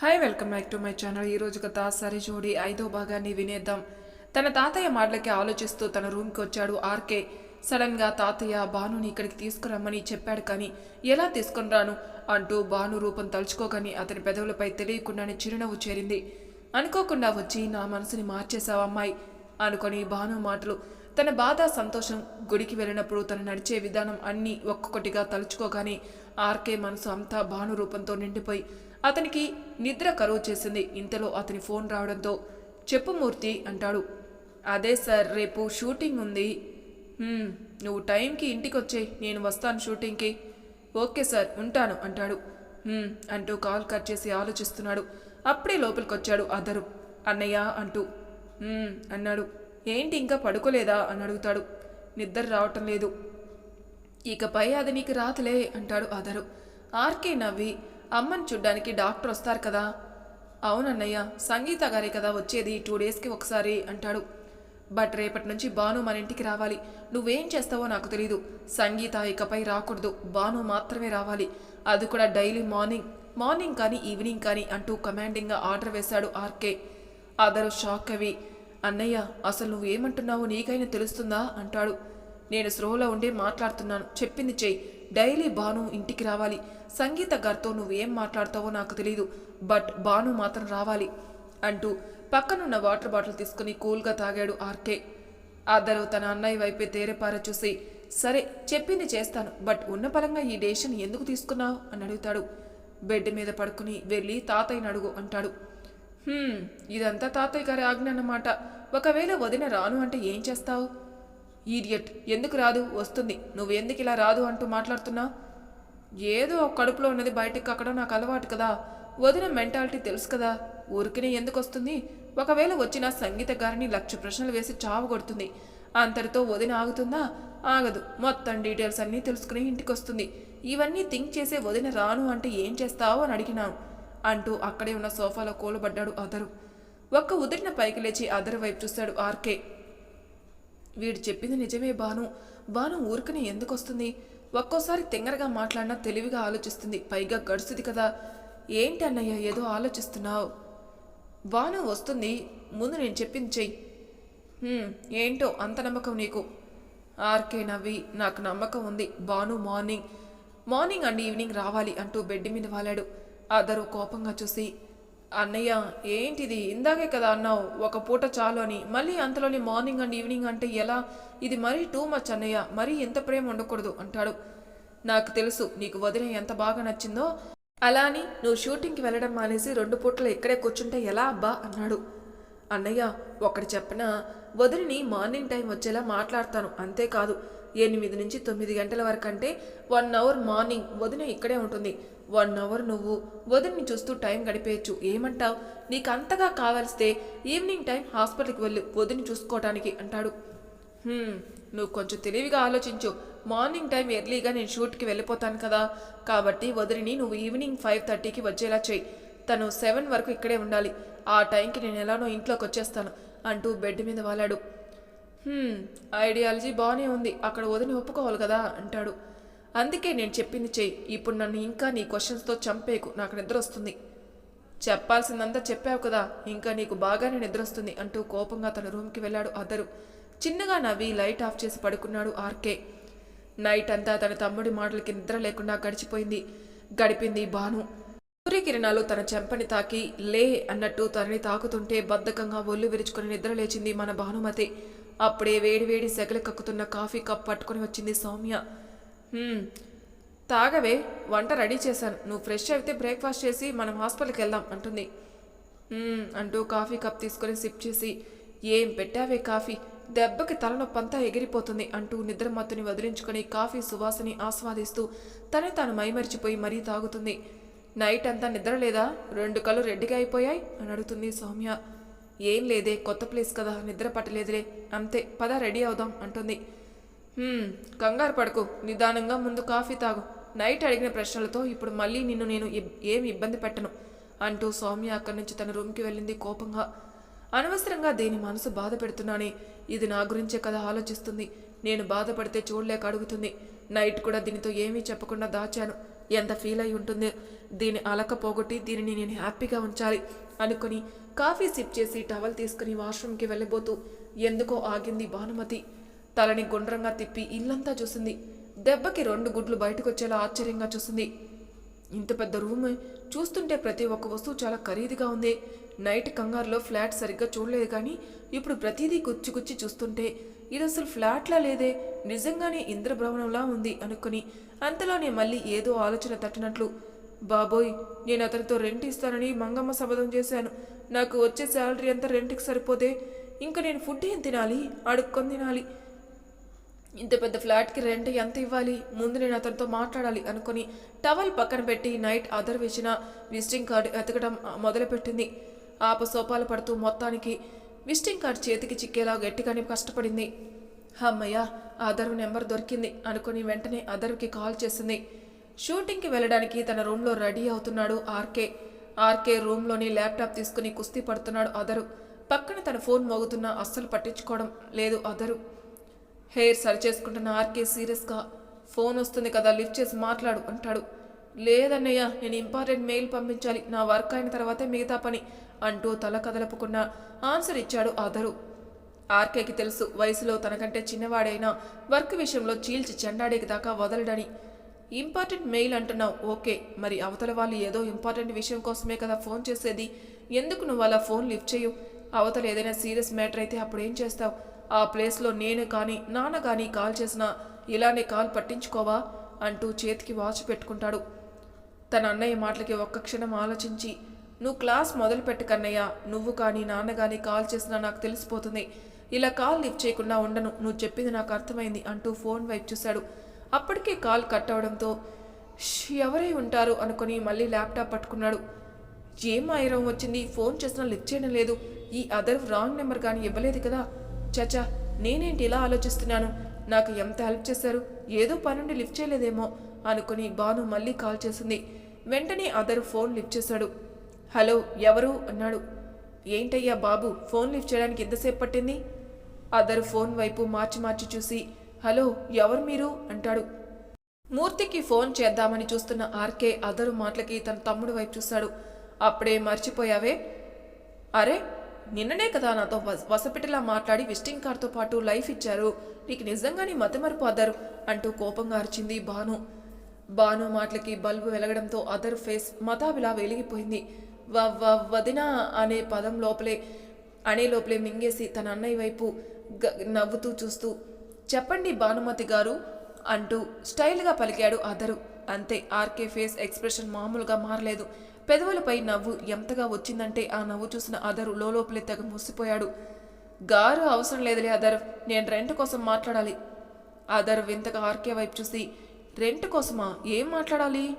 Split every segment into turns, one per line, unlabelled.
Hi welcome back to my channel ఈరోజు కథ సరి జోడి ఐదో భాగాన్ని వినేద్దాం. తన తాతయ్య మాటలకి ఆలోచిస్తూ తన రూమ్కి వచ్చాడు ఆర్కే. సడన్గా తాతయ్య భానుని ఇక్కడికి తీసుకురమ్మని చెప్పాడు కానీ ఎలా తీసుకుని రాను? అంటూ భాను రూపం తలుచుకోగాని అతని పెదవులపై తెలియకుండానే చిరునవ్వు చేరింది. అనుకోకుండా వచ్చి నా మనసుని మార్చేశావు అమ్మాయి అనుకొని భాను మాటలు తన బాధ సంతోషం గుడికి వెళ్ళినప్పుడు తను నడిచే విధానం అన్నీ ఒక్కొక్కటిగా తలుచుకోగానే ఆర్కే మనసు అంతా భాను రూపంతో నిండిపోయి అతనికి నిద్ర కరువు చేసింది. ఇంతలో అతని ఫోన్ రావడంతో చెప్పు మూర్తి అంటాడు. అదే సార్ రేపు షూటింగ్ ఉంది. నువ్వు టైంకి ఇంటికి వచ్చే నేను వస్తాను షూటింగ్కి. ఓకే సార్ ఉంటాను అంటాడు. అంటూ కాల్ కట్ చేసి ఆలోచిస్తున్నాడు. అప్పుడే లోపలికొచ్చాడు అదరు. అన్నయ్య అంటూ. అన్నాడు. ఏంటి ఇంకా పడుకోలేదా? అని అడుగుతాడు. నిద్ర రావటం లేదు. ఇకపై అది నీకు రాతలే అంటాడు అదరు ఆర్కే నవ్వి అమ్మని చూడ్డానికి డాక్టర్ వస్తారు కదా? అవునన్నయ్య సంగీత గారే కదా వచ్చేది టూ డేస్కి ఒకసారి అంటాడు. బట్ రేపటి నుంచి బాను మన ఇంటికి రావాలి. నువ్వేం చేస్తావో నాకు తెలీదు. సంగీత ఇకపై రాకూడదు. బాను మాత్రమే రావాలి. అది కూడా డైలీ మార్నింగ్. మార్నింగ్ కానీ ఈవినింగ్ కానీ అంటూ కమాండింగ్గా ఆర్డర్ వేశాడు ఆర్కే. అదరు షాక్ అవి అన్నయ్య అసలు నువ్వు ఏమంటున్నావో నీకైనా తెలుస్తుందా? అంటాడు. నేను స్రోలో ఉండి మాట్లాడుతున్నాను. చెప్పింది చెయ్యి. డైలీ భాను ఇంటికి రావాలి. సంగీత గారితో నువ్వేం మాట్లాడతావో నాకు తెలియదు బట్ భాను మాత్రం రావాలి అంటూ పక్కనున్న వాటర్ బాటిల్ తీసుకుని కూల్గా తాగాడు ఆర్కే. అద్దరు తన అన్నయ్య వైపే తేరెపార చూసి సరే చెప్పింది చేస్తాను బట్ ఉన్న పరంగా ఈ డేషన్ ఎందుకు తీసుకున్నావు? అని అడుగుతాడు. బెడ్ మీద పడుకుని వెళ్ళి తాతయ్యని అడుగు అంటాడు. ఇదంతా తాతయ్య గారి ఆజ్ఞ అన్నమాట. ఒకవేళ వదిన రాను అంటే ఏం చేస్తావు? ఈడియట్ ఎందుకు రాదు? వస్తుంది. నువ్వు ఎందుకు ఇలా రాదు అంటూ మాట్లాడుతున్నావు ఏదో ఒక కడుపులో ఉన్నది బయటికి కక్కడం నాకు అలవాటు కదా. వదిన మెంటాలిటీ తెలుసు కదా. ఊరికినే ఎందుకు వస్తుంది? ఒకవేళ వచ్చిన సంగీత గారిని లక్ష ప్రశ్నలు వేసి చావు కొడుతుంది. అంతటితో వదిన ఆగుతుందా? ఆగదు. మొత్తం డీటెయిల్స్ అన్నీ తెలుసుకుని ఇంటికి వస్తుంది ఇవన్నీ థింక్ చేసే వదిన రాను అంటే ఏం చేస్తావు అని అడిగినాను. అంటూ అక్కడే ఉన్న సోఫాలో కూలబడ్డాడు అదరు. ఒక్క ఉదిరిన పైకి లేచి అదరు వైపు చూశాడు ఆర్కే. వీడు చెప్పింది నిజమే బాను బాను ఊరికనే ఎందుకు వస్తుంది ఒక్కోసారి తింగరగా మాట్లాడినా తెలివిగా ఆలోచిస్తుంది. పైగా గడుస్తుంది కదా. ఏంటి అన్నయ్య ఏదో ఆలోచిస్తున్నావు? బాను వస్తుంది. ముందు నేను చెప్పింది చెయ్యి. ఏంటో అంత నమ్మకం నీకు? ఆర్కే నవ్వి నాకు నమ్మకం ఉంది. Bhanu morning. Morning and evening రావాలి అంటూ బెడ్ మీద వాలాడు. అదరు కోపంగా చూసి అన్నయ్య ఏంటిది? ఇందాకే కదా అన్నావు ఒక పూట చాలు అని. మళ్ళీ అంతలోని మార్నింగ్ అండ్ ఈవినింగ్ అంటే ఎలా? ఇది మరీ టూ మచ్ అన్నయ్య మరీ ఎంత ప్రేమ ఉండకూడదు అంటాడు. నాకు తెలుసు నీకు వదిన ఎంత బాగా నచ్చిందో. అలా అని నువ్వు షూటింగ్కి వెళ్ళడం మానేసి రెండు పూటలు ఇక్కడే కూర్చుంటే ఎలా అబ్బా? అన్నాడు. అన్నయ్య ఒకటి చెప్పనా? వదిలిని మార్నింగ్ టైం వచ్చేలా మాట్లాడతాను. అంతేకాదు ఎనిమిది నుంచి తొమ్మిది గంటల వరకు అంటే వన్ అవర్ మార్నింగ్ వదిన ఇక్కడే ఉంటుంది. వన్ అవర్ నువ్వు వదిలిని చూస్తూ టైం గడిపేయచ్చు. ఏమంటావు? నీకు అంతగా కావలిస్తే ఈవినింగ్ టైం హాస్పిటల్కి వెళ్ళు వదిని చూసుకోవటానికి అంటాడు. నువ్వు కొంచెం తెలివిగా ఆలోచించు. మార్నింగ్ టైం ఎర్లీగా నేను షూట్కి వెళ్ళిపోతాను కదా. కాబట్టి వదిలిని నువ్వు ఈవినింగ్ ఫైవ్ థర్టీకి వచ్చేలా చెయ్యి తను సెవెన్ వరకు ఇక్కడే ఉండాలి. ఆ టైంకి నేను ఎలానో ఇంట్లోకి వచ్చేస్తాను అంటూ బెడ్ మీద వాలాడు. ఐడియాలజీ బాగానే ఉంది. అక్కడ వదిని ఒప్పుకోవాలి కదా అంటాడు. అందుకే నేను చెప్పింది చెయ్యి. ఇప్పుడు నన్ను ఇంకా నీ క్వశ్చన్స్తో చంపేకు నాకు నిద్ర వస్తుంది. చెప్పాల్సిందంతా చెప్పావు కదా. ఇంకా నీకు బాగానే నిద్రొస్తుంది అంటూ కోపంగా తన రూమ్కి వెళ్ళాడు అదరు. చిన్నగా నవ్వి లైట్ ఆఫ్ చేసి పడుకున్నాడు ఆర్కే. నైట్ అంతా తన తమ్ముడి మాటలకి నిద్ర లేకుండా గడిచిపోయింది. గడిపింది బాను సూర్యకిరణాలు తన చెంపని తాకి లే అన్నట్టు తనని తాకుతుంటే బద్ధకంగా ఒళ్ళు విరుచుకుని నిద్ర లేచింది మన భానుమతి. అప్పుడే వేడివేడి సెగలు కక్కుతున్న కాఫీ కప్ పట్టుకొని వచ్చింది సౌమ్య. తాగవే వంట రెడీ చేశాను. నువ్వు ఫ్రెష్ అయితే బ్రేక్ఫాస్ట్ చేసి మనం హాస్పిటల్కి వెళ్దాం అంటుంది. అంటూ కాఫీ కప్ తీసుకొని సిప్ చేసి ఏం పెట్టావే కాఫీ? దెబ్బకి తలనొప్పంతా ఎగిరిపోతుంది అంటూ నిద్రమత్తుని వదిలించుకొని కాఫీ సువాసని ఆస్వాదిస్తూ తనే తాను మైమరిచిపోయి మరీ తాగుతుంది. నైట్ అంతా నిద్ర లేదా? రెండు కళ్ళు రెడ్డిగా అయిపోయాయి అని అడుగుతుంది సౌమ్య. ఏం లేదే కొత్త ప్లేస్ కదా నిద్ర పట్టలేదులే. అంతే పద రెడీ అవుదాం అంటుంది. కంగారు పడకు నిదానంగా ముందు కాఫీ తాగు. నైట్ అడిగిన ప్రశ్నలతో ఇప్పుడు మళ్ళీ నిన్ను నేను ఏమి ఏం ఇబ్బంది పెట్టను అంటూ సౌమ్య అక్కడి నుంచి తన రూమ్కి వెళ్ళింది కోపంగా. అనవసరంగా దేని మనసు బాధ పెడుతున్నానే ఇది నా గురించే కదా ఆలోచిస్తుంది. నేను బాధపడితే చూడలేక అడుగుతుంది. నైట్ కూడా దీనితో ఏమీ చెప్పకుండా దాచాను. ఎంత ఫీల్ అయి ఉంటుంది దీని అలక పోగొట్టి దీనిని నేను హ్యాపీగా ఉంచాలి అనుకుని కాఫీ సిప్ చేసి టవల్ తీసుకుని వాష్రూమ్కి వెళ్ళబోతూ ఎందుకో ఆగింది భానుమతి. తలని గుండ్రంగా తిప్పి ఇల్లంతా చూసింది. దెబ్బకి రెండు గుడ్లు బయటకొచ్చేలా ఆశ్చర్యంగా చూసింది. ఇంత పెద్ద రూమ్ చూస్తుంటే ప్రతి ఒక్క వస్తువు చాలా ఖరీదుగా ఉంది. నైట్ కంగారులో ఫ్లాట్ సరిగ్గా చూడలేదు కానీ ఇప్పుడు ప్రతిదీ గుచ్చి గుచ్చి చూస్తుంటే ఇది అసలు ఫ్లాట్లా లేదే? నిజంగానే ఇంద్రభ్రవణంలా ఉంది అనుకుని అంతలోనే మళ్ళీ ఏదో ఆలోచన తట్టినట్లు బాబోయ్ నేను అతనితో రెంట్ ఇస్తానని మంగమ్మ శపథం చేశాను. నాకు వచ్చే శాలరీ అంతా రెంట్కి సరిపోతే ఇంకా నేను ఫుడ్ ఏం తినాలి? అడుక్కొని తినాలి. ఇంత పెద్ద ఫ్లాట్కి రెంట్ ఎంత ఇవ్వాలి? ముందు నేను అతనితో మాట్లాడాలి అనుకుని టవల్ పక్కన పెట్టి నైట్ అదర్ వేసిన విజిటింగ్ కార్డు ఎతకడం మొదలుపెట్టింది. ఆప సోపాలు పడుతూ మొత్తానికి విజిటింగ్ కార్డ్ చేతికి చిక్కేలా గట్టిగానే కష్టపడింది. అమ్మయ్య ఆధార్ నెంబర్ దొరికింది అనుకుని వెంటనే అదర్కి కాల్ చేసింది. షూటింగ్కి వెళ్ళడానికి తన రూమ్లో రెడీ అవుతున్నాడు ఆర్కే. ఆర్కే రూమ్లోని ల్యాప్టాప్ తీసుకుని కుస్తీ పడుతున్నాడు అదరు పక్కన తన ఫోన్ మోగుతున్నా అస్సలు పట్టించుకోవడం లేదు అదరు హెయిర్ సరి చేసుకుంటున్న ఆర్కే సీరియస్గా ఫోన్ వస్తుంది కదా లిఫ్ట్ చేసి మాట్లాడు అంటాడు. లేదన్నయ్య నేను ఇంపార్టెంట్ మెయిల్ పంపించాలి. నా వర్క్ అయిన తర్వాతే మిగతా పని అంటూ తల కదలపుకున్న ఆన్సర్ ఇచ్చాడు అదరు ఆర్కేకి తెలుసు వయసులో తనకంటే చిన్నవాడైనా వర్క్ విషయంలో చీల్చి చెండాడేకి దాకా వదలడని. ఇంపార్టెంట్ మెయిల్ అంటున్నావు ఓకే. మరి అవతల వాళ్ళు ఏదో ఇంపార్టెంట్ విషయం కోసమే కదా ఫోన్ చేసేది. ఎందుకు నువ్వు అలా ఫోన్ లిఫ్ట్ చేయు? అవతల ఏదైనా సీరియస్ మ్యాటర్ అయితే అప్పుడు ఏం చేస్తావు? ఆ ప్లేస్లో నేను కానీ నాన్న కానీ కాల్ చేసినా ఇలానే కాల్ పట్టించుకోవా? అంటూ చేతికి వాచ్ పెట్టుకుంటాడు. తన అన్నయ్య మాటలకి ఒక్క క్షణం ఆలోచించి నువ్వు క్లాస్ మొదలు పెట్టు నువ్వు కానీ నాన్న కానీ కాల్ చేసినా నాకు తెలిసిపోతుంది. ఇలా కాల్ లిఫ్ట్ చేయకుండా ఉండను నువ్వు చెప్పింది నాకు అర్థమైంది అంటూ ఫోన్ వైపు చూశాడు. అప్పటికే కాల్ కట్ అవడంతో ఎవరై ఉంటారు? అనుకుని మళ్ళీ ల్యాప్టాప్ పట్టుకున్నాడు. ఏం ఆయిరం వచ్చింది? ఫోన్ చేసినా లిఫ్ట్ చేయడం లేదు. ఈ అదర్ రాంగ్ నెంబర్ కానీ ఇవ్వలేదు కదా. చచా నేనేంటి ఇలా ఆలోచిస్తున్నాను? నాకు ఎంత హెల్ప్ చేశారు? ఏదో పనుండి లిఫ్ట్ చేయలేదేమో అనుకుని బాను మళ్ళీ కాల్ చేసింది. వెంటనే అదర్ ఫోన్ లిఫ్ట్ చేశాడు. హలో ఎవరు? అన్నాడు. ఏంటయ్యా బాబు ఫోన్ లిఫ్ట్ చేయడానికి ఎంతసేపు పట్టింది? అదర్ ఫోన్ వైపు మార్చి మార్చి చూసి హలో ఎవరు మీరు? అంటాడు. మూర్తికి ఫోన్ చేద్దామని చూస్తున్న ఆర్కే అదరు మాటలకి తన తమ్ముడు వైపు చూశాడు. అప్పుడే మర్చిపోయావే? అరే నిన్ననే కదా నాతో వస- వసపిటిలా మాట్లాడి విజిటింగ్ కార్డ్తో పాటు లైఫ్ ఇచ్చారు. నీకు నిజంగానే మతిమరుపు అదరు అంటూ కోపంగా అరిచింది భాను. భాను మాటలకి బల్బు వెలగడంతో అదర్ ఫేస్ మతాబిలా వెలిగిపోయింది. వ వదిన అనే పదం లోపలే అనే లోపలే మింగేసి తన అన్నయ్య వైపు గ- నవ్వుతూ చూస్తూ చెప్పండి భానుమతి గారు అంటూ స్టైల్గా పలికాడు అదరు. అంతే ఆర్కే ఫేస్ ఎక్స్ప్రెషన్ మామూలుగా మారలేదు. పెదవులపై నవ్వు ఎంతగా వచ్చిందంటే ఆ నవ్వు చూసిన అదరు లోపలే తెగ మూసిపోయాడు. గారు అవసరం లేదులే అదర్ నేను రెంట్ కోసం మాట్లాడాలి. అదర్ వింతగా ఆర్కే వైపు చూసి రెంట్ కోసమా? ఏం మాట్లాడాలి?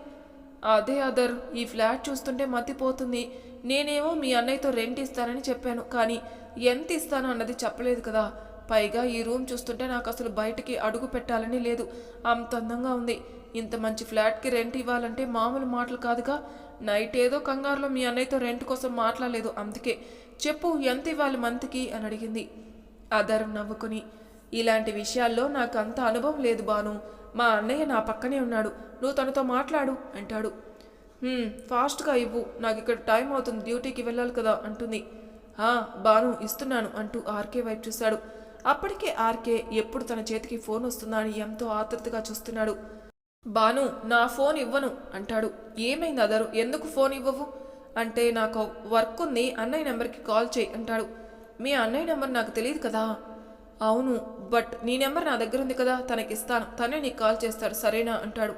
అదే అదర్ ఈ ఫ్లాట్ చూస్తుంటే మతిపోతుంది. నేనేమో మీ అన్నయ్యతో రెంట్ ఇస్తానని చెప్పాను కానీ ఎంత ఇస్తాను అన్నది చెప్పలేదు కదా. పైగా ఈ రూమ్ చూస్తుంటే నాకు అసలు బయటికి అడుగు పెట్టాలని లేదు. అంత అందంగా ఉంది. ఇంత మంచి ఫ్లాట్కి రెంట్ ఇవ్వాలంటే మామూలు మాటలు కాదుగా. నైట్ ఏదో కంగారులో మీ అన్నయ్యతో రెంట్ కోసం మాట్లాడలేదు అందుకే. చెప్పు ఎంత ఇవ్వాలి మంత్కి? అని అడిగింది. అదర్ నవ్వుకుని ఇలాంటి విషయాల్లో నాకు అంత అనుభవం లేదు బాను. మా అన్నయ్య నా పక్కనే ఉన్నాడు. నువ్వు తనతో మాట్లాడు అంటాడు. ఫాస్ట్గా ఇవ్వు. నాకు ఇక్కడ టైం అవుతుంది. డ్యూటీకి వెళ్ళాలి కదా అంటుంది. బాను ఇస్తున్నాను అంటూ ఆర్కే వైపు చూశాడు. అప్పటికే ఆర్కే ఎప్పుడు తన చేతికి ఫోన్ వస్తుందా అని ఎంతో ఆతృతగా చూస్తున్నాడు. బాను నా ఫోన్ ఇవ్వను అంటాడు. ఏమైంది అదరు? ఎందుకు ఫోన్ ఇవ్వవు? అంటే నాకు వర్క్ ఉంది. అన్నయ్య నెంబర్కి కాల్ చేయి అంటాడు. మీ అన్నయ్య నెంబర్ నాకు తెలియదు కదా? అవును బట్ నీ నెంబర్ నా దగ్గర ఉంది కదా తనకి ఇస్తాను తనే నీకు కాల్ చేస్తాడు సరేనా అంటాడు.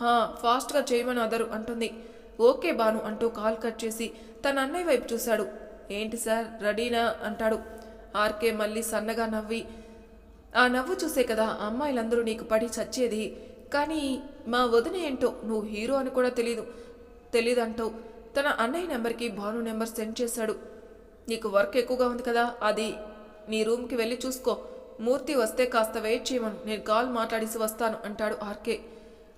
హా ఫాస్ట్గా చేయమని అదరు అంటుంది. ఓకే బాను అంటూ కాల్ కట్ చేసి తన అన్నయ్య వైపు చూశాడు. ఏంటి సార్ రెడీనా అంటాడు. ఆర్కే మళ్ళీ సన్నగా నవ్వి ఆ నవ్వు చూసే కదా అమ్మాయిలందరూ నీకు పడి చచ్చేది. కానీ మా వదిన ఏంటో నువ్వు హీరో అని కూడా తెలీదు తెలీదంటావు. తన అన్నయ్య నెంబర్కి భాను నెంబర్ సెండ్ చేశాడు. నీకు వర్క్ ఎక్కువగా ఉంది కదా అది నీ రూమ్కి వెళ్ళి చూసుకో. మూర్తి వస్తే కాస్త వెయిట్ చేయమను. నేను కాల్ మాట్లాడేసి వస్తాను అంటాడు ఆర్కే.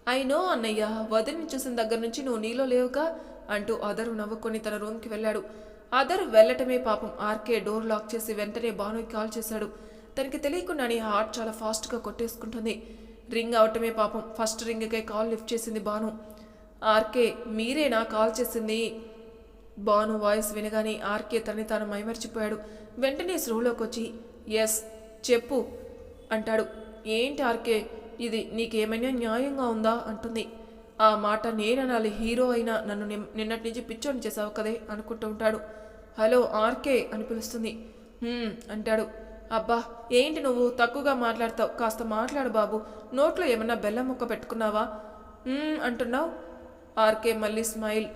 అయినో అన్నయ్య వదిలిని చూసిన దగ్గర నుంచి నువ్వు నీలో లేవుగా అంటూ అదరు నవ్వుకొని తన రూమ్కి వెళ్ళాడు. అదర్ వెళ్ళటమే పాపం. ఆర్కే డోర్ లాక్ చేసి వెంటనే భానుకి కాల్ చేశాడు. తనకి తెలియకుండానే హార్ట్ చాలా ఫాస్ట్గా కొట్టేసుకుంటుంది. రింగ్ అవటమే పాపం. ఫస్ట్ రింగ్కే కాల్ లిఫ్ట్ చేసింది భాను. ఆర్కే మీరేనా కాల్ చేసింది? భాను వాయిస్ వినగానే ఆర్కే తనని తాను మైమర్చిపోయాడు. వెంటనే స్రోలోకి వచ్చి ఎస్ చెప్పు అంటాడు. ఏంటి ఆర్కే ఇది నీకేమైనా న్యాయంగా ఉందా? అంటుంది. ఆ మాట నేననాలి హీరో అయినా నన్ను నిన్నటి నుంచి పిచ్చోని చేసావు కదే? అనుకుంటూ ఉంటాడు. హలో ఆర్కే అని పిలుస్తుంది. అంటాడు. అబ్బా ఏంటి నువ్వు తక్కువగా మాట్లాడతావు? కాస్త మాట్లాడు బాబు. నోట్లో ఏమన్నా బెల్లం ముక్క పెట్టుకున్నావా? అంటున్నావు. ఆర్కే మళ్ళీ స్మైల్.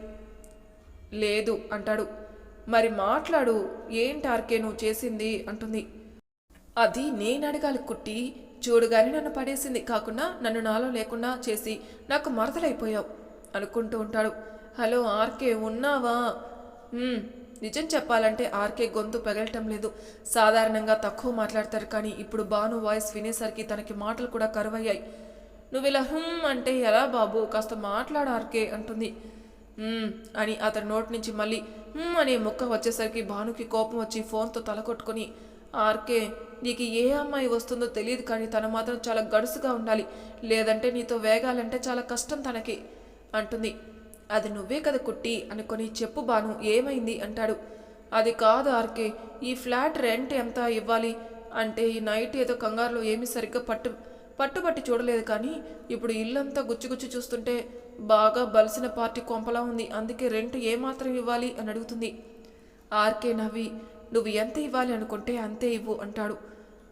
లేదు అంటాడు. మరి మాట్లాడు ఏంటి ఆర్కే నువ్వు చేసింది? అంటుంది. అది నేను అడగాలి కుట్టి చూడగానే నన్ను పడేసింది కాకుండా నన్ను నాలో లేకుండా చేసి నాకు మరదలైపోయావు అనుకుంటూ ఉంటాడు. హలో ఆర్కే ఉన్నావా? నిజం చెప్పాలంటే ఆర్కే గొంతు పెగలటం లేదు. సాధారణంగా తక్కువ మాట్లాడతారు కానీ ఇప్పుడు బాను వాయిస్ వినేసరికి తనకి మాటలు కూడా కరువయ్యాయి. నువ్వు ఇలా హుమ్ అంటే ఎలా బాబు? కాస్త మాట్లాడు ఆర్కే అంటుంది. అని అతని నోటి నుంచి మళ్ళీ అనే ముక్క వచ్చేసరికి భానుకి కోపం వచ్చి ఫోన్తో తలకొట్టుకుని ఆర్కే నీకు ఏ అమ్మాయి వస్తుందో తెలియదు కానీ తను మాత్రం చాలా గడుసుగా ఉండాలి. లేదంటే నీతో వేగాలంటే చాలా కష్టం తనకి అంటుంది. అది నువ్వే కదా కుట్టి అనుకొని చెప్పు బాను ఏమైంది? అంటాడు. అది కాదు ఆర్కే ఈ ఫ్లాట్ రెంట్ ఎంత ఇవ్వాలి? అంటే ఈ నైట్ ఏదో కంగారులో ఏమీ సరిగ్గా పట్టు పట్టుబట్టి చూడలేదు కానీ ఇప్పుడు ఇల్లంతా గుచ్చిగుచ్చి చూస్తుంటే బాగా బలిసిన పార్టీ కొంపలా ఉంది. అందుకే రెంట్ ఏమాత్రం ఇవ్వాలి అని అడుగుతుంది. ఆర్కే నవ్వి నువ్వు ఎంత ఇవ్వాలి అనుకుంటే అంతే ఇవ్వు అంటాడు.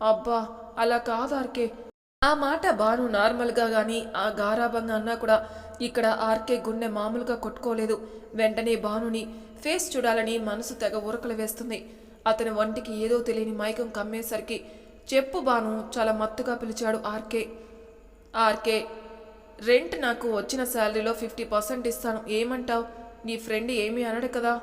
అబ్బా అలా కాదు ఆర్కే. ఆ మాట బాను నార్మల్గా కానీ ఆ గారాభంగా అన్నా కూడా ఇక్కడ ఆర్కే గుండె మామూలుగా కొట్టుకోలేదు. వెంటనే బానుని ఫేస్ చూడాలని మనసు తెగ ఉరకలు వేస్తుంది. అతని వంటికి ఏదో తెలియని మైకం కమ్మేసరికి చెప్పు బాను చాలా మత్తుగా పిలిచాడు ఆర్కే. ఆర్కే రెంట్ నాకు వచ్చిన శాలరీలో ఫిఫ్టీ పర్సెంట్ ఇస్తాను. ఏమంటావ్? నీ ఫ్రెండ్ ఏమీ అనడు కదా.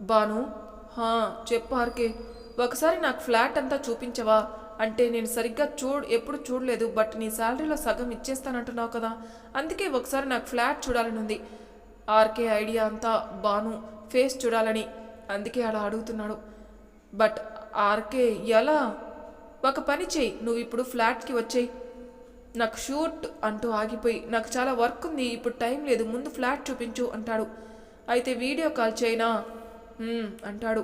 బాను హా చెప్పు ఆర్కే. ఒకసారి నాకు ఫ్లాట్ అంతా చూపించవా? అంటే నేను సరిగ్గా చూడ్ ఎప్పుడు చూడలేదు బట్ నీ శాలరీలో సగం ఇచ్చేస్తానంటున్నావు కదా. అందుకే ఒకసారి నాకు ఫ్లాట్ చూడాలని ఉంది ఆర్కే ఐడియా అంతా బాను ఫేస్ చూడాలని అందుకే అలా అడుగుతున్నాడు. బట్ ఆర్కే ఎలా? ఒక పని చేయి నువ్వు ఇప్పుడు ఫ్లాట్కి వచ్చేయి. నాకు షూట్ అంటూ ఆగిపోయి నాకు చాలా వర్క్ ఉంది ఇప్పుడు టైం లేదు ముందు ఫ్లాట్ చూపించు అంటాడు. అయితే వీడియో కాల్ చేయనా? అంటాడు.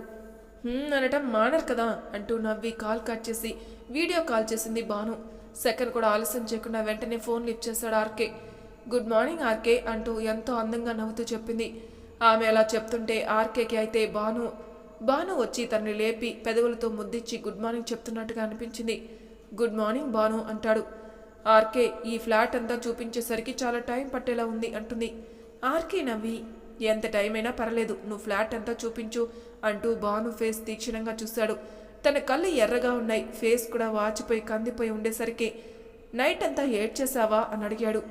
అనటం మానరు కదా అంటూ నవ్వి కాల్ కట్ చేసి వీడియో కాల్ చేసింది బాను సెకండ్ కూడా ఆలస్యం చేయకుండా వెంటనే ఫోన్ లిఫ్ట్ చేశాడు ఆర్కే. గుడ్ మార్నింగ్ ఆర్కే అంటూ ఎంతో అందంగా నవ్వుతూ చెప్పింది. ఆమె అలా చెప్తుంటే ఆర్కేకి అయితే బాను బాను వచ్చి తనని లేపి పెదవులతో ముద్దిచ్చి గుడ్ మార్నింగ్ చెప్తున్నట్టుగా అనిపించింది. గుడ్ మార్నింగ్ బాను అంటాడు. ఆర్కే ఈ ఫ్లాట్ అంతా చూపించేసరికి చాలా టైం పట్టేలా ఉంది అంటుంది. ఆర్కే నవ్వి ఎంత టైం అయినా పర్లేదు నువ్వు ఫ్లాట్ అంతా చూపించు అంటూ బాను ఫేస్ తీక్షణంగా చూశాడు. తన కళ్ళు ఎర్రగా ఉన్నాయి ఫేస్ కూడా వాచిపోయి కందిపోయి ఉండేసరికి. నైట్ అంతా ఏడ్చేశావా అని అడిగాడు.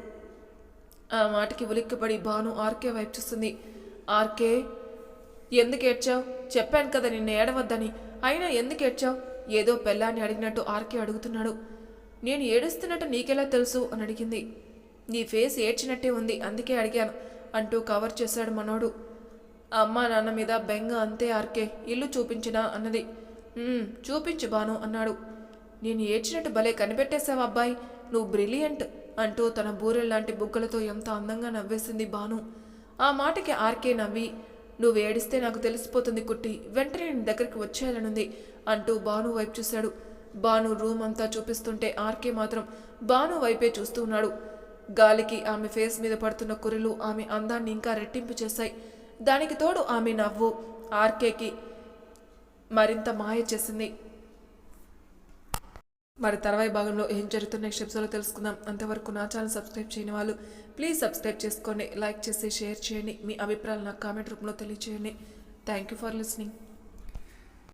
ఆ మాటకి ఉలిక్కిపడి భాను ఆర్కే వైపు చూస్తుంది. ఆర్కే ఎందుకు ఏడ్చావు? చెప్పాను కదా నిన్న ఏడవద్దని. అయినా ఎందుకు ఏడ్చావు? ఏదో పెళ్ళాన్ని అడిగినట్టు ఆర్కే అడుగుతున్నాడు. నేను ఏడుస్తున్నట్టు నీకెలా తెలుసు? అని అడిగింది. నీ ఫేస్ ఏడ్చినట్టే ఉంది అందుకే అడిగాను. అంటూ కవర్ చేశాడు మనోడు. అమ్మా నాన్న మీద బెంగ అంతే ఆర్కే ఇల్లు చూపించినా అన్నది. చూపించు బాను అన్నాడు. నేను ఏడ్చినట్టు భలే కనిపెట్టేశావు అబ్బాయి నువ్వు బ్రిలియంట్ అంటూ తన బూరెల్లాంటి బుగ్గలతో ఎంత అందంగా నవ్వేసింది బాను. ఆ మాటకి ఆర్కే నవ్వి నువ్వు ఏడిస్తే నాకు తెలిసిపోతుంది కుట్టి వెంటనే నేను దగ్గరికి వచ్చేయాలనుంది అంటూ బాను వైపు చూశాడు. బాను రూమ్ అంతా చూపిస్తుంటే ఆర్కే మాత్రం బాను వైపే చూస్తూ ఉన్నాడు గాలికి ఆమె ఫేస్ మీద పడుతున్న కురులు ఆమె అందాన్ని ఇంకా రెట్టింపు చేశాయి. దానికి తోడు ఆమె నవ్వు ఆర్కేకి మరింత మాయ చేసింది. మరి తర్వాయి భాగంలో ఏం జరుగుతున్న నెక్స్ట్ తెలుసుకుందాం. అంతవరకు నా ఛానల్ సబ్స్క్రైబ్ చేయని వాళ్ళు ప్లీజ్ సబ్స్క్రైబ్ చేసుకోండి లైక్ చేసి షేర్ చేయండి. మీ అభిప్రాయాలు నాకు కామెంట్ రూపంలో తెలియచేయండి. Thank you for listening.